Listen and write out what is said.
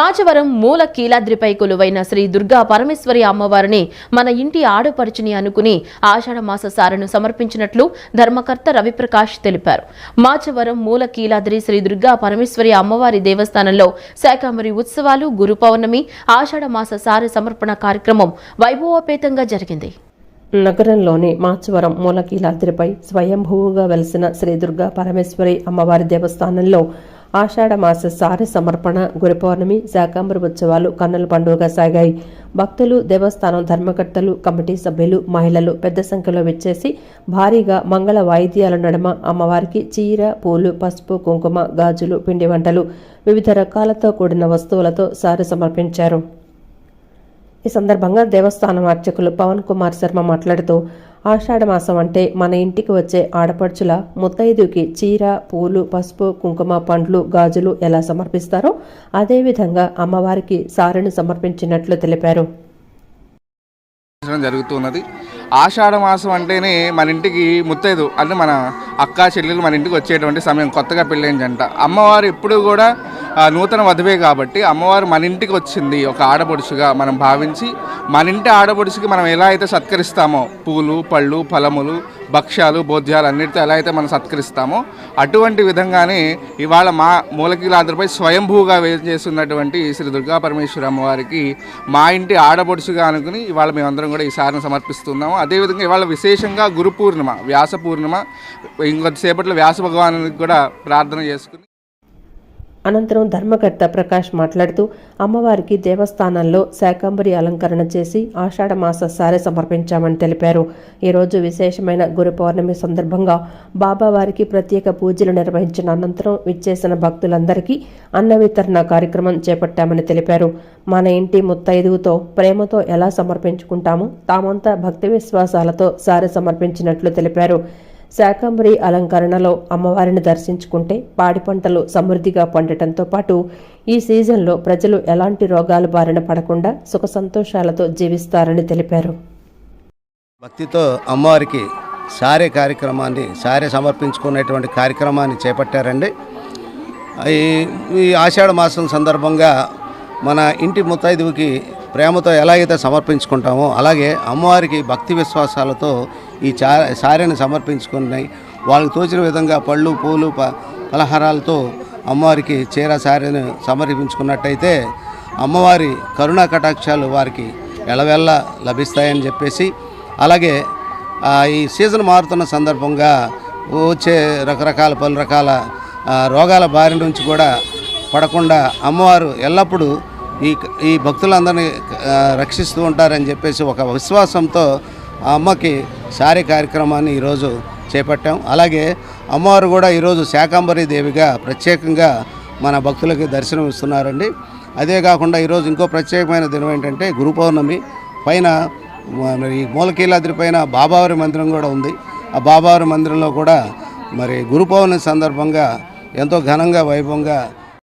మాచవరం మూల కీలాద్రిపై కొలువైన శ్రీ దుర్గా పరమేశ్వరి అమ్మవారిని మన ఇంటి ఆడపడుచుని అనుకుని ఆషాఢ మాస సారను సమర్పించినట్లు ధర్మకర్త రవిప్రకాష్ తెలిపారు. మాచవరం మూల కీలాద్రి శ్రీ దుర్గా పరమేశ్వరి అమ్మవారి దేవస్థానంలో శాఖాంబరి ఉత్సవాలు గురు పౌర్ణమి మాస సార సమర్పణ కార్యక్రమం వైభవోపేతంగా జరిగింది. నగరంలోని మాచవరం మూలకీలాద్రిపై స్వయంభూవుగా వెలిసిన శ్రీ దుర్గా పరమేశ్వరి అమ్మవారి దేవస్థానంలో ఆషాఢమాస మాస సమర్పణ గురుపౌర్ణమి శాకాంబర ఉత్సవాలు కన్నుల పండుగగా సాగాయి. భక్తులు దేవస్థానం ధర్మకర్తలు కమిటీ సభ్యులు మహిళలు పెద్ద సంఖ్యలో విచ్చేసి భారీగా మంగళ వాయిద్యాల నడమ అమ్మవారికి చీర పూలు పసుపు కుంకుమ గాజులు పిండి వంటలు వివిధ రకాలతో కూడిన వస్తువులతో సారి సమర్పించారు. ఈ సందర్భంగా దేవస్థానం అర్చకులు పవన్ కుమార్ శర్మ మాట్లాడుతూ ఆషాఢ మాసం అంటే మన ఇంటికి వచ్చే ఆడపడుచుల ముత్తైదుకి చీర పూలు పసుపు కుంకుమ పండ్లు గాజులు ఎలా సమర్పిస్తారో అదేవిధంగా అమ్మవారికి సారెను సమర్పించినట్లు తెలిపారు. జరుగుతున్నది. ఆషాఢ మాసం అంటేనే మన ఇంటికి ముత్తైదు అంటే మన అక్క చెల్లెలు మన ఇంటికి వచ్చేటువంటి సమయం కొత్తగా పెళ్ళైన జంట అమ్మవారు ఎప్పుడు కూడా నూతన వధువే కాబట్టి అమ్మవారు మన ఇంటికి వచ్చింది ఒక ఆడపడుచుగా మనం భావించి మన ఇంటి ఆడపడుచుకి మనం ఎలా అయితే సత్కరిస్తామో పూలు పళ్ళు ఫలములు భక్ష్యాలు భోజ్యాలు అన్నిటితో ఎలా అయితే మనం సత్కరిస్తామో అటువంటి విధంగానే ఇవాళ మా మూలకీలాద్రిపై స్వయంభూగా చేస్తున్నటువంటి శ్రీ దుర్గా పరమేశ్వరి అమ్మవారికి మా ఇంటి ఆడపడుచుగా అనుకుని ఇవాళ మేమందరం కూడా ఈ సారిని సమర్పిస్తున్నాము. అదేవిధంగా ఇవాళ విశేషంగా గురు పూర్ణిమ వ్యాస పూర్ణిమ ఇంకొద్దిసేపట్లో వ్యాస భగవానునికి కూడా ప్రార్థన చేసుకుని అనంతరం ధర్మకర్త ప్రకాష్ మాట్లాడుతూ అమ్మవారికి దేవస్థానంలో శాకంబరి అలంకరణ చేసి ఆషాఢమాస సారె సమర్పించామని తెలిపారు. ఈరోజు విశేషమైన గురు పౌర్ణమి సందర్భంగా బాబావారికి ప్రత్యేక పూజలు నిర్వహించిన అనంతరం విచ్చేసిన భక్తులందరికీ అన్న వితరణ కార్యక్రమం చేపట్టామని తెలిపారు. మన ఇంటి ముత్తైదువుతో ప్రేమతో ఎలా సమర్పించుకుంటామో తామంతా భక్తి విశ్వాసాలతో సారె సమర్పించినట్లు తెలిపారు. శాకంబరి అలంకరణలో అమ్మవారిని దర్శించుకుంటే పాడి పంటలు సమృద్ధిగా పండటంతో పాటు ఈ సీజన్లో ప్రజలు ఎలాంటి రోగాల బారిన పడకుండా సుఖ సంతోషాలతో జీవిస్తారని తెలిపారు. భక్తితో అమ్మవారికి సారే కార్యక్రమాన్ని సారే సమర్పించుకునేటువంటి కార్యక్రమాన్ని చేపట్టారండి. ఈ ఈ ఆషాఢ మాసం సందర్భంగా మన ఇంటి ముత్తైదువుకి ప్రేమతో ఎలాగైతే సమర్పించుకుంటామో అలాగే అమ్మవారికి భక్తి విశ్వాసాలతో ఈ చా సారెని సమర్పించుకున్నాయి. వాళ్ళకి తోచిన విధంగా పళ్ళు పూలు ప పలహారాలతో అమ్మవారికి చీర సారెను సమర్పించుకున్నట్టయితే అమ్మవారి కరుణా కటాక్షాలు వారికి ఎలవెల్ల లభిస్తాయని చెప్పేసి అలాగే ఈ సీజన్ మారుతున్న సందర్భంగా వచ్చే రకరకాల పలు రకాల రోగాల బారి నుంచి కూడా పడకుండా అమ్మవారు ఎల్లప్పుడూ ఈ ఈ భక్తులందరినీ రక్షిస్తూ ఉంటారని చెప్పేసి ఒక విశ్వాసంతో ఆ అమ్మకి సారీ కార్యక్రమాన్ని ఈరోజు చేపట్టాం. అలాగే అమ్మవారు కూడా ఈరోజు శాకాంబరి దేవిగా ప్రత్యేకంగా మన భక్తులకి దర్శనం ఇస్తున్నారండి. అదే కాకుండా ఈరోజు ఇంకో ప్రత్యేకమైన దినం ఏంటంటే గురు పౌర్ణమి. పైన మరి మూలకీలాద్రి పైన బాబావారి మందిరం కూడా ఉంది. ఆ బాబావారి మందిరంలో కూడా మరి గురు పౌర్ణమి సందర్భంగా ఎంతో ఘనంగా వైభవంగా